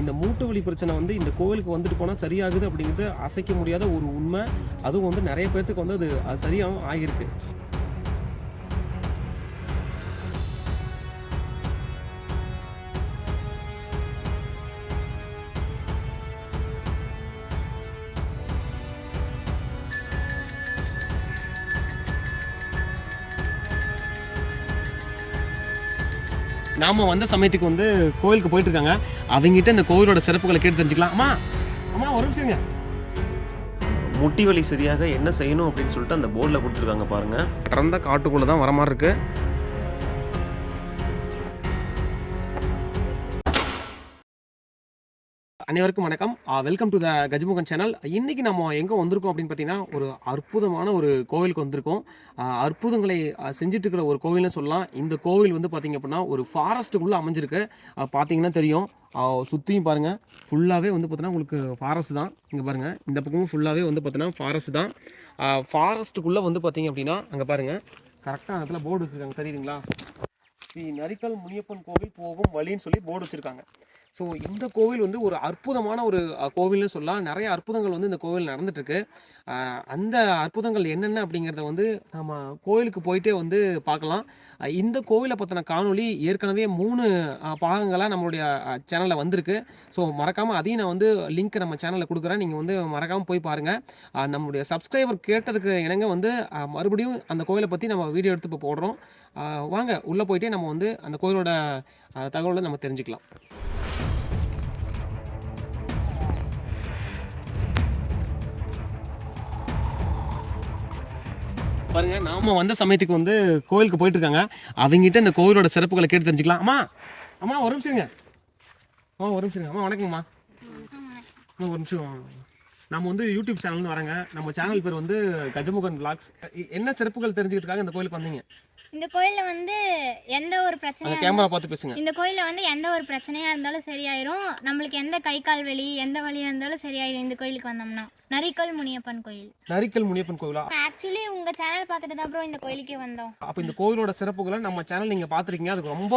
இந்த மூட்டு வலி பிரச்சனை வந்து இந்த கோவிலுக்கு வந்துட்டு போனால் சரியாகுது அப்படிங்கிறது அசைக்க முடியாத ஒரு உண்மை. அதுவும் வந்து நிறைய பேர்த்துக்கு வந்து அது அது சரியாகவும் ஆகியிருக்கு. நாம வந்த சமயத்துக்கு வந்து கோயிலுக்கு போயிட்டு இருக்காங்க அவங்ககிட்ட இந்த கோவிலோட சிறப்புகளை கேட்டு தெரிஞ்சுக்கலாம். அம்மா அம்மா ஒரு நிமிஷங்க முட்டி வலி சரியாக என்ன செய்யணும் அப்படின்னு சொல்லிட்டு அந்த போர்டில் கொடுத்துருக்காங்க பாருங்க. அடர்ந்த காட்டுக்குள்ள தான் வர மாதிரி இருக்கு. அனைவருக்கும் வணக்கம். Welcome to the Gajamugan channel இன்னைக்கு நம்ம எங்கே வந்திருக்கோம் அப்படின்னு பார்த்தீங்கன்னா ஒரு அற்புதமான ஒரு கோவிலுக்கு வந்திருக்கோம். அற்புதங்களை ஆஹ் செஞ்சுட்டு இருக்கிற ஒரு கோவில்னு சொல்லலாம். இந்த கோவில் வந்து பார்த்தீங்க அப்படின்னா ஒரு ஃபாரஸ்ட்டுக்குள்ளே அமைஞ்சிருக்கு. பார்த்தீங்கன்னா தெரியும். சுற்றியும் பாருங்கள் ஃபுல்லாகவே வந்து பார்த்தீங்கன்னா உங்களுக்கு ஃபாரஸ்ட் தான். இங்கே பாருங்கள் இந்த பக்கமும் ஃபுல்லாகவே வந்து பார்த்தீங்கன்னா ஃபாரஸ்ட் தான். ஃபாரஸ்ட்டுக்குள்ளே வந்து பார்த்தீங்க அப்படின்னா அங்கே பாருங்கள் கரெக்டாக இடத்துல போர்டு வச்சுருக்காங்க. தெரியுதுங்களா? ஸ்ரீ நரிக்கல் முனியப்பன் கோவில் போகும் வழின்னு சொல்லி போர்டு வச்சுருக்காங்க. ஸோ இந்த கோவில் வந்து ஒரு அற்புதமான ஒரு கோவில்னு சொல்லலாம். நிறைய அற்புதங்கள் வந்து இந்த கோவில் நடந்துட்டுருக்கு. அந்த அற்புதங்கள் என்னென்ன அப்படிங்கிறத வந்து நம்ம கோவிலுக்கு போயிட்டே வந்து பார்க்கலாம். இந்த கோவிலை பற்றின காணொளி ஏற்கனவே மூணு பாகங்களாக நம்மளுடைய சேனலில் வந்திருக்கு. ஸோ மறக்காமல் அதையும் நான் வந்து லிங்க் நம்ம சேனலில் கொடுக்குறேன். நீங்கள் வந்து மறக்காமல் போய் பாருங்கள் நம்மளுடைய சப்ஸ்கிரைபர் கேட்டதுக்கு இணங்க வந்து மறுபடியும் அந்த கோவிலை பற்றி நம்ம வீடியோ எடுத்து இப்போ போடுறோம் வாங்க உள்ளே போயிட்டே நம்ம வந்து அந்த கோவிலோட தகவலை நம்ம தெரிஞ்சுக்கலாம். பாருங்க நாம வந்த சமயத்துக்கு வந்து கோயிலுக்கு போயிட்டு இருக்காங்க அவங்ககிட்ட இந்த கோவிலோட சிறப்புகளை கேட்டு தெரிஞ்சுக்கலாம். அம்மா அம்மா ஒரு நிமிஷம் இருங்க. அம்மா ஒரு நிமிஷம் அம்மா வணக்கம்மா அம்மா ஒரு நிமிஷம். நம்ம வந்து யூடியூப் சேனல்னு வரேங்க. நம்ம சேனல் பேர் வந்து கஜமுகன் vlogs. என்ன சிறப்புகள் தெரிஞ்சுக்கிட்டுக்காக இந்த கோயிலுக்கு வந்தீங்க. இந்த கோயில்ல வந்து எந்த ஒரு அந்த பிரச்சனையா கேமரா பார்த்து பேசுங்க. இந்த கோயில்ல வந்து எந்த ஒரு பிரச்சனையா இருந்தாலும் சரியாயிரும். நம்மளுக்கு எந்த கை கால் வலி எந்த வலியா இருந்தாலும் சரியாயிரும் இந்த கோயிலுக்கு வந்தோம்னா. நரிக்கல் முனியப்பன் கோயில். நரிக்கல் முனியப்பன் கோவிலா ஆக்சுவலி உங்க சேனல் பார்த்துட்டு தான் அப்புறம் இந்த கோயிலுக்கே வந்தோம். அப்போ இந்த கோவிலோட சிறப்புகளை நம்ம சேனல் நீங்கள் பார்த்துருக்கீங்க. அதுக்கு ரொம்ப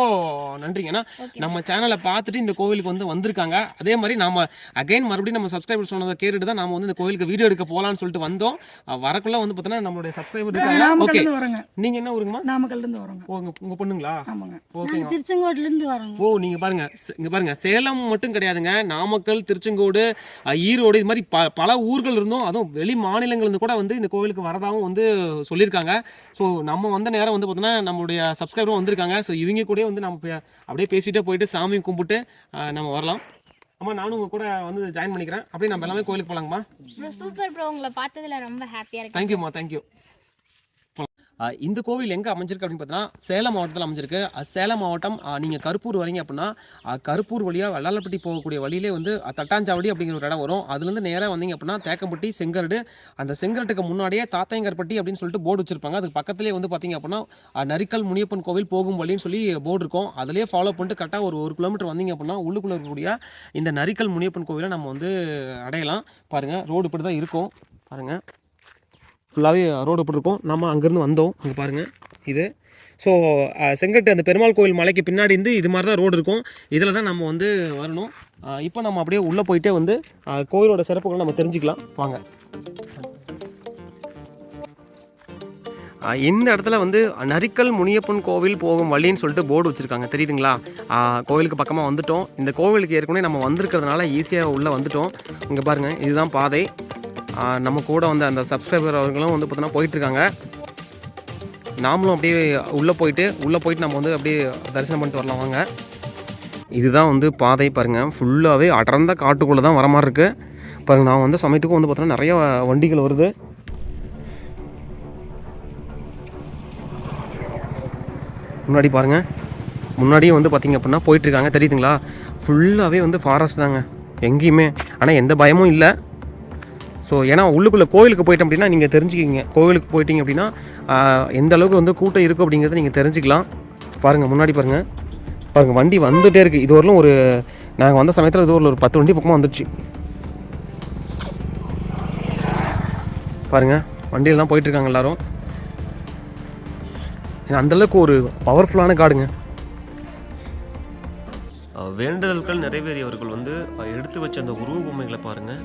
நன்றிங்க. ஏன்னா ஓகே நம்ம சேனலை பார்த்துட்டு இந்த கோவிலுக்கு வந்து வந்திருக்காங்க. அதே மாதிரி நாம அகைன் மறுபடியும் நம்ம சப்ஸ்கிரைபர் சொன்னதை கேட்டுட்டு தான் நாம வந்து இந்த கோவிலுக்கு வீடியோ எடுக்க போகலான்னு சொல்லிட்டு வந்தோம். வரக்குள்ள வந்து பார்த்தீங்கன்னா நம்மளுடைய சப்ஸ்கிரைபர் இருக்காங்க. ஓகே நீங்க என்ன ஊருங்கம்மா? நாமக்கல்ல இருந்து வரோங்க. ஓ உங்க உங்க பொண்ணுங்களா? ஆமாங்க. ஓகேங்க திருச்செங்கோட்டுல இருந்து வரோங்க. ஓ நீங்க பாருங்க. இங்க பாருங்க. சேலம் மட்டும் கிடையாதுங்க. நாமக்கல் திருச்செங்கோடு ஈரோடு இது மாதிரி பல ஊர்கள் இருந்தும் அதுவும் வெளி மாநிலங்கள்ல இருந்து கூட வந்து இந்த கோவிலுக்கு வரதாகவும் வந்து சொல்லியிருக்காங்க. ஸோ நம்ம வந்த நேரம் வந்து பார்த்தோன்னா நம்மளுடைய சப்ஸ்கிரைபரும் வந்திருக்காங்க. ஸோ இவங்க கூட வந்து நம்ம அப்படியே பேசிட்டே போயிட்டு சாமி கும்பிட்டு நம்ம வரலாம். அம்மா நானும் உங்க கூட வந்து ஜாயின் பண்ணிக்கிறேன். அப்படியே நம்ம எல்லாமே கோயிலுக்கு போகலாங்கம்மா சூப்பர் ப்ரோ உங்களை பார்த்ததுல ரொம்ப ஹாப்பியா இருக்கு. தேங்க்யூம்மா தேங்க்யூ இந்த கோவில் எங்கே அமைஞ்சிருக்கு அப்படின்னு பார்த்தீங்கன்னா சேலம் மாவட்டத்தில் அமைஞ்சிருக்கு. சேலம் மாவட்டம் நீங்கள் கருப்பூர் வரீங்க அப்படின்னா கருப்பூர் வழியாக வல்லாலப்பட்டி போகக்கூடிய வழியிலே வந்து தட்டாஞ்சாவடி அப்படிங்கிற ஒரு இடம் வரும். அதுலேருந்து நேராக வந்தீங்க அப்படின்னா தேக்கம்பட்டி செங்கரடு அந்த செங்கரட்டுக்கு முன்னாடியே தாத்தையங்கர்பட்டி அப்படின்னு சொல்லிட்டு போர்டு வச்சிருப்பாங்க. அதுக்கு பக்கத்துலேயே வந்து பார்த்தீங்க அப்படின்னா நரிக்கல் முனியப்பன் கோவில் போகும் வழின்னு சொல்லி போர்டு இருக்கும். அதிலே ஃபாலோ பண்ணிட்டு கரெக்டாக ஒரு ஒரு கிலோமீட்டர் வந்தீங்க அப்படின்னா உள்ளுக்குள்ள இருக்கக்கூடிய இந்த நரிக்கல் முனியப்பன் கோவிலை நம்ம வந்து அடையலாம். பாருங்கள் ரோடு இப்படி தான் இருக்கும். பாருங்கள் ஃபுல்லாகவே ரோடு போட்டிருக்கோம். நம்ம அங்கேருந்து வந்தோம். அங்கே பாருங்கள் இது. ஸோ செங்கட்டு அந்த பெருமாள் கோவில் மலைக்கு பின்னாடி இருந்து இது மாதிரி தான் ரோடு இருக்கும். இதில் தான் நம்ம வந்து வரணும். இப்போ நம்ம அப்படியே உள்ளே போயிட்டே வந்து கோவிலோட சிறப்புகளை நம்ம தெரிஞ்சுக்கலாம். வாங்க. இந்த இடத்துல வந்து நரிக்கல் முனியப்பன் கோவில் போகும் வழின்னு சொல்லிட்டு போர்டு வச்சுருக்காங்க. தெரியுதுங்களா? கோவிலுக்கு பக்கமாக வந்துட்டோம். இந்த கோவிலுக்கு ஏற்கனவே நம்ம வந்திருக்கிறதுனால ஈஸியாக உள்ளே வந்துட்டோம். இங்கே பாருங்கள் இதுதான் பாதை. நம்ம கூட வந்து அந்த சப்ஸ்கிரைபர் அவர்களும் வந்து பார்த்தோன்னா போயிட்டுருக்காங்க. நாமளும் அப்படியே உள்ளே போயிட்டு உள்ளே போயிட்டு நம்ம வந்து அப்படியே தரிசனம் பண்ணிட்டு வரலாம் வாங்க. இதுதான் வந்து பாதை பாருங்கள் ஃபுல்லாகவே அடர்ந்த காட்டுக்குள்ளே தான் வர மாதிரி இருக்குது பாருங்கள் நான் வந்து சமயத்துக்கும் வந்து பார்த்தோன்னா நிறைய வண்டிகள் வருது. முன்னாடி பாருங்கள் முன்னாடியே வந்து பார்த்திங்க அப்படின்னா போயிட்டுருக்காங்க. தெரியுதுங்களா? ஃபுல்லாகவே வந்து ஃபாரஸ்ட் தாங்க. எங்கேயுமே. ஆனால் எந்த பயமும் இல்லை. ஸோ ஏன்னா உள்ளுக்குள்ளே கோயிலுக்கு போயிட்டோம் அப்படின்னா நீங்கள் தெரிஞ்சுக்கிங்க. கோவிலுக்கு போயிட்டீங்க அப்படின்னா எந்த அளவுக்கு வந்து கூட்டம் இருக்குது அப்படிங்கிறத நீங்கள் தெரிஞ்சுக்கலாம். பாருங்கள் முன்னாடி பாருங்கள் பாருங்கள் வண்டி வந்துகிட்டே இருக்குது இது வரலும் ஒரு நாங்கள் வந்த சமயத்தில் இது ஒரு பத்து வண்டி பக்கமாக வந்துடுச்சு பாருங்கள் வண்டியெல்லாம் போயிட்டுருக்காங்க எல்லாரும். அந்தளவுக்கு அந்த அளவுக்கு ஒரு பவர்ஃபுல்லான காடுங்க. வேண்டுதல்கள் நிறைவேறியவர்கள் வந்து எடுத்து வச்ச அந்த உருவ பொம்மைகளை பாருங்கள்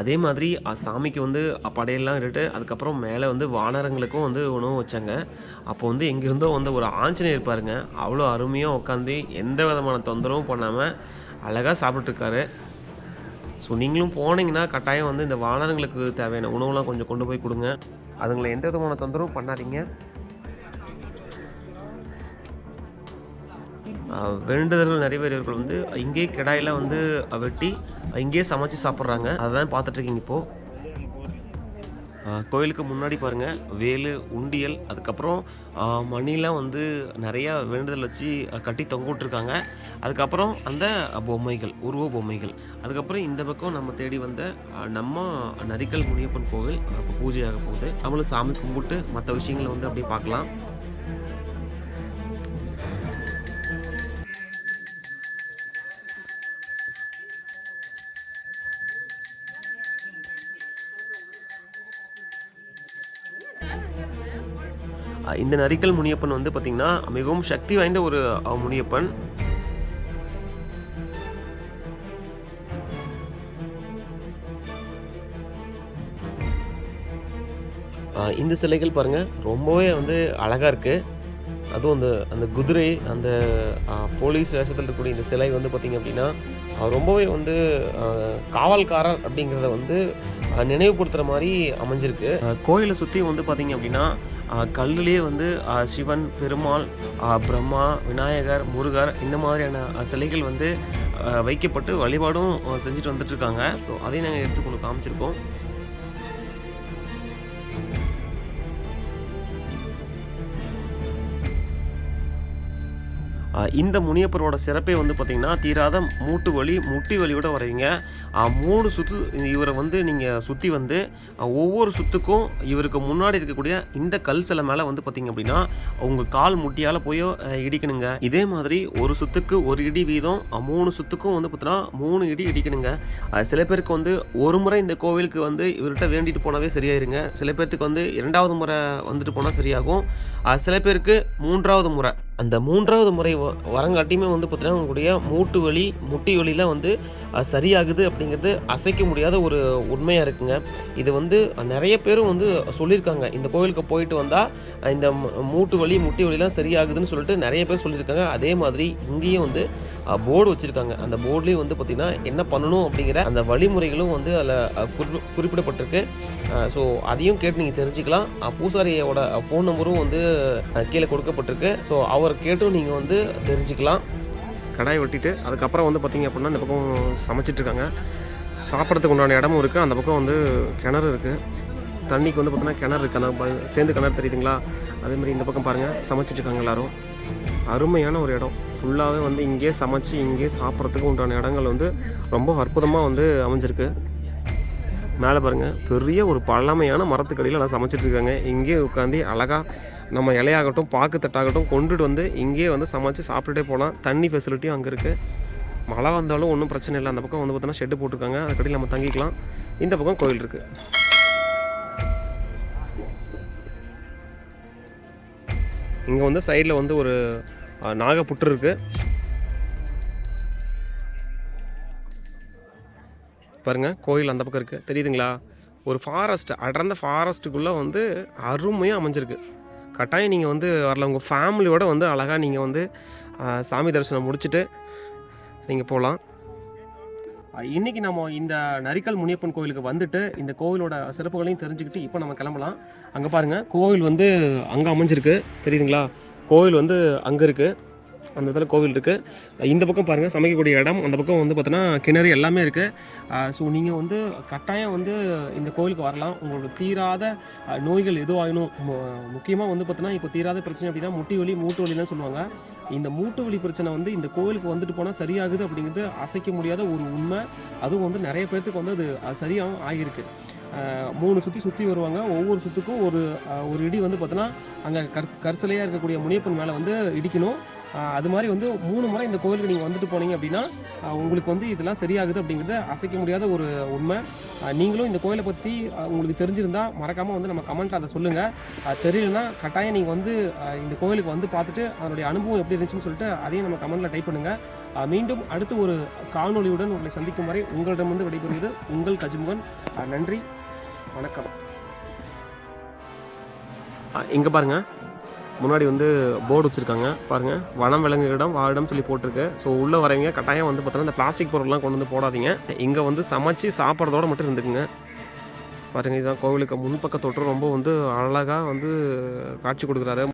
அதே மாதிரி சாமிக்கு வந்து படையெல்லாம் இட்டுட்டு அதுக்கப்புறம் மேலே வந்து வானரங்களுக்கும் வந்து உணவு வச்சாங்க. அப்போ வந்து எங்கேருந்தோ வந்து ஒரு ஆஞ்சநேயர் பாருங்க அவ்வளோ அருமையாக உட்காந்து எந்த விதமான தொந்தரவும் பண்ணாமல் அழகாக சாப்பிட்டுருக்காரு ஸோ நீங்களும் போனீங்கன்னா கட்டாயம் வந்து இந்த வானரங்களுக்கு தேவையான உணவுலாம் கொஞ்சம் கொண்டு போய் கொடுங்க. அதுங்களை எந்த விதமான தொந்தரவும் பண்ணாதீங்க. வேண்டுதல்கள் நிறைவேறியவர்கள் வந்து இங்கேயே கிடாயில் வந்து வெட்டி இங்கேயே சமைச்சு சாப்பிட்றாங்க. அதான் பார்த்துட்ருக்கீங்க இப்போது கோயிலுக்கு முன்னாடி பாருங்கள் வேலு உண்டியல் அதுக்கப்புறம் மணிலாம் வந்து நிறையா வேண்டுதல் வச்சு கட்டி தொங்க விட்ருக்காங்க அதுக்கப்புறம் அந்த பொம்மைகள் உருவ பொம்மைகள். அதுக்கப்புறம் இந்த பக்கம் நம்ம தேடி வந்த நம்ம நரிக்கல் முனியப்பன் கோவில் இப்போ பூஜையாக போகுது. நம்மளும் சாமி கும்பிட்டு மற்ற விஷயங்களை வந்து அப்படியே பார்க்கலாம். இந்த நரிக்கல் முனியப்பன் வந்து பார்த்திங்கன்னா மிகவும் சக்தி வாய்ந்த ஒரு முனியப்பன். இந்த சிலைகள் பாருங்கள் ரொம்பவே வந்து அழகாக இருக்குது அதுவும் அந்த அந்த குதிரை அந்த போலீஸ் வேஷத்தில் இருக்கக்கூடிய இந்த சிலை வந்து பார்த்திங்க அப்படின்னா ரொம்பவே வந்து காவல்காரர் அப்படிங்கிறத வந்து நினைவுபடுத்துகிற மாதிரி அமைஞ்சிருக்கு. கோயிலை சுற்றி வந்து பார்த்திங்க அப்படின்னா கல்லுலேயே வந்து சிவன் பெருமாள் பிரம்மா விநாயகர் முருகர் இந்த மாதிரியான சிலைகள் வந்து வைக்கப்பட்டு வழிபாடும் செஞ்சுட்டு வந்துட்டுருக்காங்க. ஸோ அதையும் நாங்கள் எடுத்து காமிச்சிருக்கோம். இந்த முனியப்பரோட சிறப்பே வந்து பார்த்திங்கன்னா தீராத மூட்டு வலி முட்டி வலியோட வரீங்க மூணு சுத்து இவரை வந்து நீங்கள் சுற்றி வந்து ஒவ்வொரு சுத்துக்கும் இவருக்கு முன்னாடி இருக்கக்கூடிய இந்த கல் சிலை மேலே வந்து பார்த்திங்க அப்படின்னா உங்கள் கால் முட்டியால் போய் இடிக்கணுங்க. இதே மாதிரி ஒரு சுத்துக்கு ஒரு இடி வீதம் மூணு சுத்துக்கும் வந்து பார்த்தீங்கன்னா மூணு இடி இடிக்கணுங்க. சில பேருக்கு வந்து ஒரு முறை இந்த கோவிலுக்கு வந்து இவர்கிட்ட வேண்டிட்டு போனாவே சரியாயிருங்க. சில பேர்த்துக்கு வந்து இரண்டாவது முறை வந்துட்டு போனால் சரியாகும். சில பேருக்கு மூன்றாவது முறை. அந்த மூன்றாவது முறை வ- வரங்காட்டியுமே வந்து பார்த்தீங்கன்னா உங்களுடைய மூட்டு வலி முட்டி வலிலாம் வந்து சரியாகுது சரியாகுது அப்படிங்கிறது அசைக்க முடியாத ஒரு உண்மையாக இருக்குங்க. இது வந்து நிறைய பேரும் வந்து சொல்லியிருக்காங்க. இந்த கோவிலுக்கு போயிட்டு வந்தால் இந்த மூட்டு வலி முட்டி வலிலாம் சரியாகுதுன்னு சொல்லிட்டு நிறைய பேர் சொல்லியிருக்காங்க. அதே மாதிரி இங்கேயும் வந்து போர்டு வச்சுருக்காங்க. அந்த போர்டுலேயும் வந்து பார்த்திங்கன்னா என்ன பண்ணணும் அப்படிங்கிற அந்த வழிமுறைகளும் வந்து அதில் குறிப்பிடப்பட்டிருக்கு. ஸோ அதையும் கேட்டு நீங்கள் தெரிஞ்சுக்கலாம். பூசாரியோட ஃபோன் நம்பரும் வந்து கீழே கொடுக்கப்பட்டிருக்கு. ஸோ அவரை கேட்டும் நீங்கள் வந்து தெரிஞ்சுக்கலாம். கடாய் வெட்டிட்டு அதுக்கப்புறம் வந்து பார்த்திங்க அப்படின்னா இந்த பக்கம் சமைச்சிட்டு இருக்காங்க சாப்பிட்றதுக்கு உண்டான இடமும் இருக்குது அந்த பக்கம் வந்து கிணறு இருக்குது தண்ணிக்கு வந்து பார்த்திங்கன்னா கிணறு இருக்குது அந்த ப- சேர்ந்து கிணறு தெரியுதுங்களா? அதேமாதிரி இந்த பக்கம் பாருங்கள் சமைச்சிட்டு இருக்காங்க எல்லாரும். அருமையான ஒரு இடம். ஃபுல்லாகவே வந்து இங்கேயே சமைச்சு இங்கேயே சாப்பிட்றதுக்கு உண்டான இடங்கள் வந்து ரொம்ப அற்புதமாக வந்து அமைஞ்சிருக்கு. மேலே பாருங்கள் பெரிய ஒரு பழமையான மரத்துக்கடியில் எல்லாம் சமைச்சிட்ருக்காங்க. இங்கேயே உட்காந்து அழகாக நம்ம இலையாகட்டும் பாக்கு தட்டாகட்டும் கொண்டுட்டு வந்து இங்கேயே வந்து சமைச்சு சாப்பிட்டுட்டே போகலாம். தண்ணி ஃபெசிலிட்டியும் அங்கே இருக்குது மழை வந்தாலும் ஒன்றும் பிரச்சனை இல்லை. அந்த பக்கம் வந்து பார்த்தோன்னா ஷெட்டு போட்டிருக்காங்க. அதுக்கடியில் நம்ம தங்கிக்கலாம். இந்த பக்கம் கோயில் இருக்குது இங்கே வந்து சைடில் வந்து ஒரு நாகப்புற்று இருக்குது பாருங்கள் கோயில் அந்த பக்கம் இருக்குது தெரியுதுங்களா? ஒரு ஃபாரஸ்ட் அடர்ந்த ஃபாரஸ்ட்டுக்குள்ளே வந்து அருமையாக அமைஞ்சிருக்கு. கட்டாயம் நீங்கள் வந்து வரல. உங்கள் ஃபேமிலியோடு வந்து அழகாக நீங்கள் வந்து சாமி தரிசனம் முடிச்சுட்டு நீங்கள் போகலாம் இன்றைக்கி நம்ம இந்த நரிக்கல் முனியப்பன் கோவிலுக்கு வந்துட்டு இந்த கோவிலோட சிறப்புகளையும் தெரிஞ்சுக்கிட்டு இப்போ நம்ம கிளம்பலாம். அங்கே பாருங்கள் கோவில் வந்து அங்கே அமைஞ்சிருக்கு. தெரியுதுங்களா? கோவில் வந்து அங்கே இருக்குது அந்த இடத்துல கோவில் இருக்குது இந்த பக்கம் பாருங்கள் சமைக்கக்கூடிய இடம். அந்த பக்கம் வந்து பார்த்தோன்னா கிணறு எல்லாமே இருக்குது ஸோ நீங்கள் வந்து கட்டாயம் வந்து இந்த கோவிலுக்கு வரலாம். உங்களோட தீராத நோய்கள் எதுவாகணும் முக்கியமாக வந்து பார்த்தோன்னா இப்போ தீராத பிரச்சனை அப்படின்னா முட்டி வலி மூட்டு வலிலாம் சொல்லுவாங்க. இந்த மூட்டு வலி பிரச்சனை வந்து இந்த கோவிலுக்கு வந்துட்டு போனால் சரியாகுது அப்படிங்கிறது அசைக்க முடியாத ஒரு உண்மை. அதுவும் வந்து நிறைய பேர்த்துக்கு வந்து அது சரியாகவும் ஆகியிருக்கு. மூணு சுற்றி சுற்றி வருவாங்க. ஒவ்வொரு சுற்றுக்கும் ஒரு ஒரு இடி வந்து பார்த்தோன்னா அங்கே கற் கற்சலையாக இருக்கக்கூடிய முனியப்பன் மேலே வந்து இடிக்கணும். அது மாதிரி வந்து மூணு முறை இந்த கோவிலுக்கு நீங்கள் வந்துட்டு போனீங்க அப்படின்னா உங்களுக்கு வந்து இதெல்லாம் சரியாகுது அப்படிங்கிறது அசைக்க முடியாத ஒரு உண்மை. நீங்களும் இந்த கோயிலை பற்றி உங்களுக்கு தெரிஞ்சிருந்தால் மறக்காமல் வந்து நம்ம கமெண்ட்டில் அதை சொல்லுங்கள் தெரியலனா கட்டாயம் நீங்கள் வந்து இந்த கோவிலுக்கு வந்து பார்த்துட்டு அதனுடைய அனுபவம் எப்படி இருந்துச்சுன்னு சொல்லிட்டு அதையும் நம்ம கமெண்ட்டில் டைப் பண்ணுங்கள் மீண்டும் அடுத்து ஒரு காணொளியுடன் உங்களை சந்திக்கும் வரை உங்களிடமிருந்து விடைபெறுவது உங்கள் கஜிமுகன். நன்றி. வணக்கம். இங்கே பாருங்கள் முன்னாடி வந்து போர்டு வச்சுருக்காங்க. பாருங்கள் வனம் விலங்குகளிடம் வாழிடம் சொல்லி போட்டிருக்கு. ஸோ உள்ளே வரவங்க கட்டாயம் வந்து பார்த்தோன்னா இந்த பிளாஸ்டிக் பொருள்லாம் கொண்டு வந்து போடாதீங்க. இங்கே வந்து சமைச்சு சாப்பிட்றதோட மட்டும் இருந்துக்குங்க. பாருங்கள் இதுதான் கோவிலுக்கு முன்பக்க தொற்று ரொம்ப வந்து அழகாக வந்து காட்சி கொடுக்குறாரு.